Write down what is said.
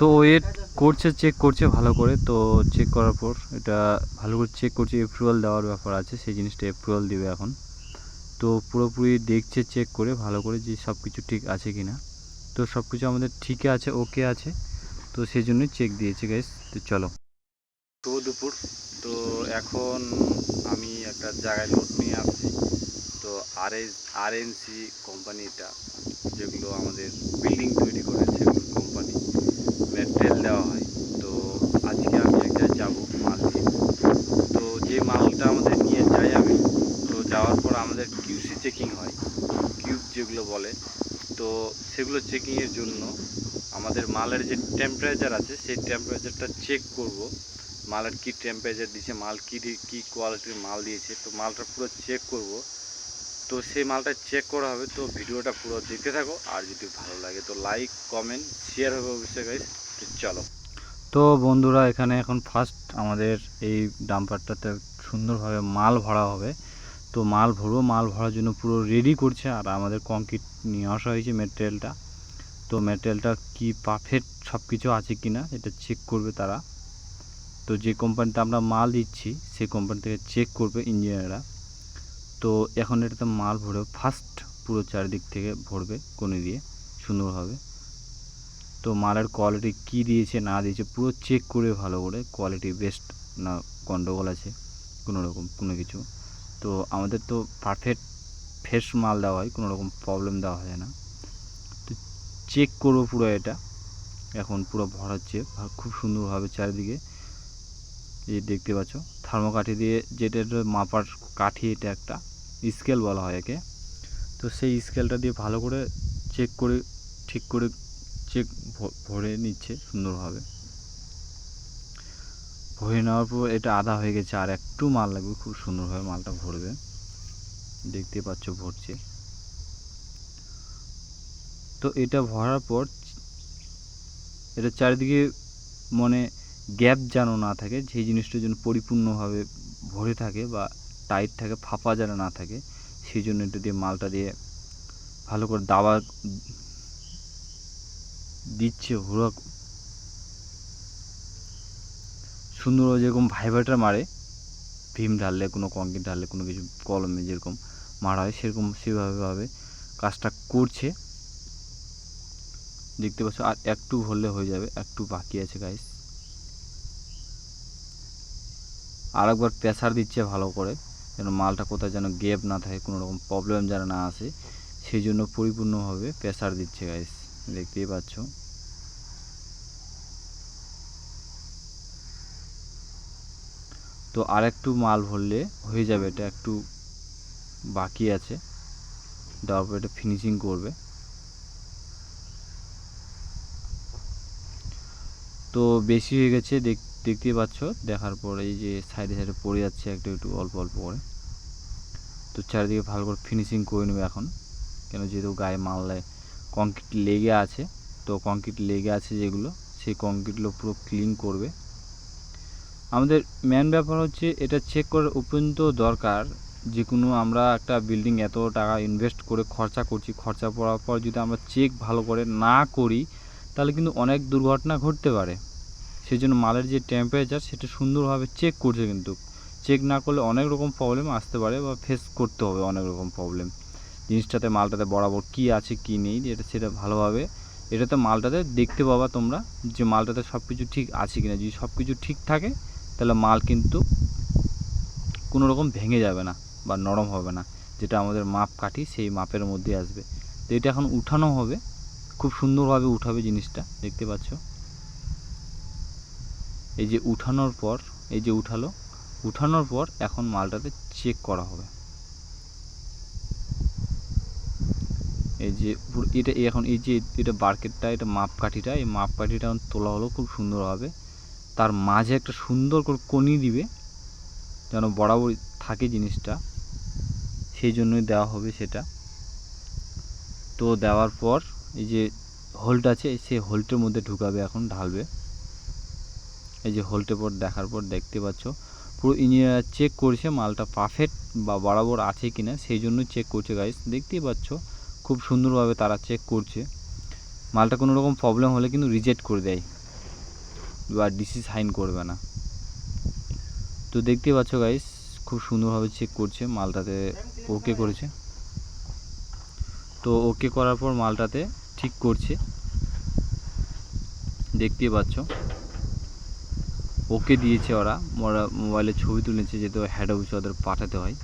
তো ওয়েট করছে চেক করছে ভালো করে। তো চেক করার পর এটা ভালো করে চেক করছে এপ্রুভাল দেওয়ার ব্যাপার আছে, সেই জিনিসটা এপ্রুভাল দিবে এখন। তো পুরোপুরি দেখছে চেক করে ভালো করে যে সব কিছু ঠিক আছে কি না তো সব কিছু আমাদের ঠিকই আছে ওকে আছে। তো সেই জন্যই চেক দিয়েছে গাইস তো চলো। শুভ দুপুর। তো এখন আমি একটা জায়গায় লোড নিয়ে আসছি। তো আর এস আর কোম্পানিটা যেগুলো আমাদের বিল্ডিং তৈরি করে কোম্পানি ম্যাটেরিয়াল দেওয়া হয় তো আজকে আমি একটা যাব মাল নিয়ে তো যে মালটা আমাদের নিয়ে যাই আমি তো যাওয়ার পর আমাদের কিউসি চেকিং হয় কিউব যেগুলো বলে, তো সেগুলো চেকিংয়ের জন্য আমাদের মালের যে টেম্পারেচার আছে, সেই টেম্পারেচারটা চেক করব। মালের কি টেম্পারেচার দিয়েছে মাল কী কী কোয়ালিটির মাল দিয়েছে, তো মালটা পুরো চেক করব। তো সেই মালটা চেক করা হবে, তো ভিডিওটা পুরো দেখতে থাকো। আর যদি ভালো লাগে তো লাইক কমেন্ট শেয়ার হবে অবশ্যই গাইস তো চলো। তো বন্ধুরা, এখানে এখন ফার্স্ট আমাদের এই ডাম্পারটাতে সুন্দরভাবে মাল ভরা হবে। তো মাল ভরবো, মাল ভরার জন্য পুরো রেডি করছে। আর আমাদের কংক্রিট নিয়ে আসা হয়েছে মেটেরিয়ালটা তো মেটেরিয়ালটা কি পারফেক্ট সব কিছু আছে কি না এটা চেক করবে তারা। তো যে কোম্পানিতে আমরা মাল দিচ্ছি সেই কোম্পানি থেকে চেক করবে ইঞ্জিনিয়াররা তো এখন এটাতে মাল ভরে ফার্স্ট পুরো চারিদিক থেকে ভরবে কোণে দিয়ে, সুন্দরভাবে। তো মালের কোয়ালিটি কি দিয়েছে, না দিয়েছে, পুরো চেক করে ভালো করে কোয়ালিটি বেস্ট না গন্ডগোল আছে, কোনো রকম, কোনো কিছু। তো আমাদের তো পারফেক্ট ফ্রেশ মাল দেওয়া হয়, কোনো রকম প্রবলেম দেওয়া হয় না। তো চেক করব পুরো এটা। এখন পুরো ভরাচ্ছে ভা- খুব সুন্দরভাবে চারিদিকে এই দেখতে পাচ্ছ, থার্মোকাঠি দিয়ে যেটা মাপার কাঠি, এটা একটা স্কেল বলা হয় একে। তো সেই স্কেলটা দিয়ে ভালো করে চেক করে, ঠিক করে চেক ভরে নিচ্ছে সুন্দরভাবে। ভরে নেওয়ার পর এটা আধা হয়ে গেছে আর একটু মাল লাগবে, খুব সুন্দরভাবে মালটা ভরবে। দেখতে পাচ্ছ ভরছে। তো এটা ভরার পর এটা চারিদিকে মানে গ্যাপ যেন না থাকে সেই জিনিসটা যেন পরিপূর্ণভাবে ভরে থাকে বা টাইট থাকে, ফাঁপা যেন না থাকে, সেই জন্য এটা দিয়ে মালটা দিয়ে ভালো করে দাবা দিচ্ছে হুড়া সুন্দরভাবে যেরকম ভাইব্রেটার মারে ভীম ঢাললে, কোনো কংক্রিট ঢাললে, কোনো কিছু কলমে যেরকম মারা হয়, সেরকম সেভাবে ভাবে কাজটা করছে। দেখতে পাচ্ছ, আর একটু ভরলে হয়ে যাবে একটু বাকি আছে গাইস আর একবার প্রেসার দিচ্ছে ভালো করে, যেন মালটা কোথায় যেন গ্যাপ না থাকে, কোনো রকম প্রবলেম যেন না আসে, সেই জন্য পরিপূর্ণভাবে প্রেসার দিচ্ছে গাইস দেখতেই পাচ্ছ। তো আর একটু মাল ভরলে হয়ে যাবে, এটা একটু বাকি আছে। দেওয়ার পর এটা ফিনিশিং করবে। তো বেশি হয়ে গেছে, দেখ, দেখতেই পাচ্ছ, দেখার পর এই যে সাইডে সাইডে পড়ে যাচ্ছে একটু একটু অল্প অল্প করে। তো চারিদিকে ভালো করে ফিনিশিং করে নেবে এখন। কেন যেহেতু গায়ে মারলে কংক্রিট লেগে আছে, তো কংক্রিট লেগে আছে যেগুলো, সেই কংক্রিটগুলো পুরো ক্লিন করবে। আমাদের মেন ব্যাপার হচ্ছে এটা চেক করার উপরন্ত দরকার। যে কোনো আমরা একটা বিল্ডিং এত টাকা ইনভেস্ট করে খরচা করছি, খরচা পড়ার পর যদি আমরা চেক ভালো করে না করি, তাহলে কিন্তু অনেক দুর্ঘটনা ঘটতে পারে। সেই জন্য মালের যে টেম্পারেচার সেটা সুন্দরভাবে চেক করছে কিন্তু। চেক না করলে অনেক রকম প্রবলেম আসতে পারে বা ফেস করতে হবে অনেক রকম প্রবলেম জিনিসটাতে মালটাতে বরাবর কি আছে, কি নেই, এটা সেটা ভালোভাবে, এটাতে মালটাতে দেখতে পাবা তোমরা যে মালটাতে সব কিছু ঠিক আছে কিনা। যদি সব কিছু ঠিক থাকে তাহলে মাল কিন্তু কোনো রকম ভেঙে যাবে না বা নরম হবে না, যেটা আমাদের মাপ কাঠি সেই মাপের মধ্যে আসবে। তো এটা এখন উঠানো হবে, খুব সুন্দরভাবে উঠাবে জিনিসটা, দেখতে পাচ্ছ। এই যে উঠানোর পর, এই যে উঠালো, উঠানোর পর এখন মালটাতে চেক করা হবে। এই যে এটা এখন এই যে, এটা বার্কেটটা, এটা মাপকাঠিটা এই মাপকাঠিটা তোলা হলো, খুব সুন্দরভাবে। তার মাঝে একটা সুন্দর করে কনি দিবে, যেন বরাবর থাকে জিনিসটা। সেই জন্যই দেওয়া হবে সেটা। তো দেওয়ার পর এই যে হোল্ট আছে, সেই হোল্টের মধ্যে ঢুকাবে এখন, ঢালবে। এই যে হোল্টের পর দেখার পর দেখতে পাচ্ছ, পুরো ইঞ্জিনিয়ার চেক করছে, মালটা পারফেক্ট বা বরাবর আছে কি না সেই জন্য চেক করছে গাইস দেখতেই পাচ্ছ, খুব সুন্দরভাবে তারা চেক করছে। মালটা কোনো রকম প্রবলেম হলে কিন্তু রিজেক্ট করে দেয়। বা ডিসি সাইন করবে না। তো দেখতে পাচ্ছ গাইস খুব সুন্দরভাবে চেক করছে মালটাতে ওকে করেছে। তো ওকে করার পর মালটাতে ঠিক করছে। দেখতেই পাচ্ছ। ওকে দিয়েছে ওরা ওরা মোবাইলে ছবি তুলেছে, যেহেতু হেড অফিসে ওদের পাঠাতে হয়।